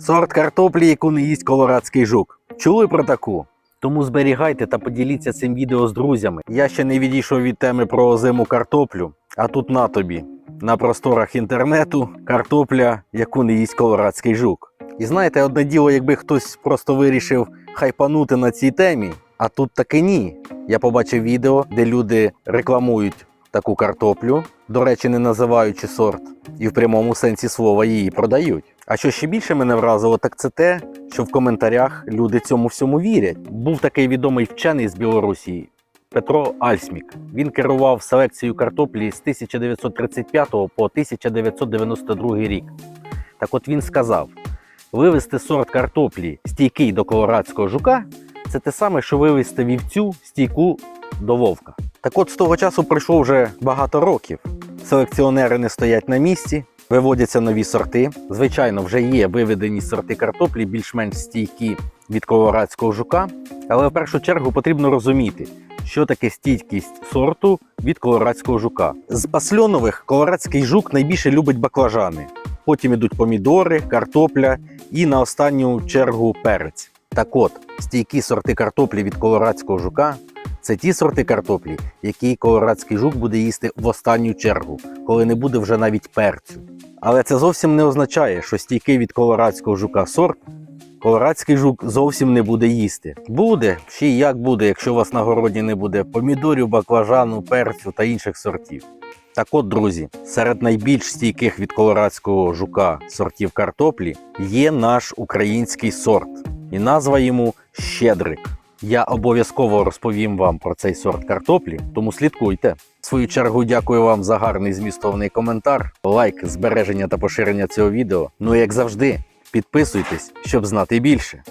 Сорт картоплі, яку не їсть колорадський жук. Чули про таку? Тому зберігайте та поділіться цим відео з друзями. Я ще не відійшов від теми про озиму картоплю, а тут на тобі. На просторах інтернету картопля, яку не їсть колорадський жук. І знаєте, одне діло, якби хтось просто вирішив хайпанути на цій темі, а тут таки ні. Я побачив відео, де люди рекламують таку картоплю, до речі, не називаючи сорт, і в прямому сенсі слова її продають. А що ще більше мене вразило, так це те, що в коментарях люди цьому всьому вірять. Був такий відомий вчений з Білорусі Петро Альсмік. Він керував селекцією картоплі з 1935 по 1992 рік. Так от він сказав: вивести сорт картоплі стійкий до колорадського жука це те саме, що вивести вівцю стійку до вовка. Так от з того часу пройшло вже багато років. Селекціонери не стоять на місці, виводяться нові сорти. Звичайно, вже є виведені сорти картоплі, більш-менш стійкі від колорадського жука. Але в першу чергу потрібно розуміти, що таке стійкість сорту від колорадського жука. З пасльонових колорадський жук найбільше любить баклажани. Потім ідуть помідори, картопля і на останню чергу перець. Так от, стійкі сорти картоплі від колорадського жука це ті сорти картоплі, які колорадський жук буде їсти в останню чергу, коли не буде вже навіть перцю. Але це зовсім не означає, що стійкий від колорадського жука сорт колорадський жук зовсім не буде їсти. Буде, ще й як буде, якщо у вас на городі не буде помідорів, баклажану, перцю та інших сортів. Так от, друзі, серед найбільш стійких від колорадського жука сортів картоплі є наш український сорт, і назва йому щедрик. Я обов'язково розповім вам про цей сорт картоплі, тому слідкуйте. В свою чергу дякую вам за гарний змістовний коментар, лайк, збереження та поширення цього відео. Ну і як завжди, підписуйтесь, щоб знати більше.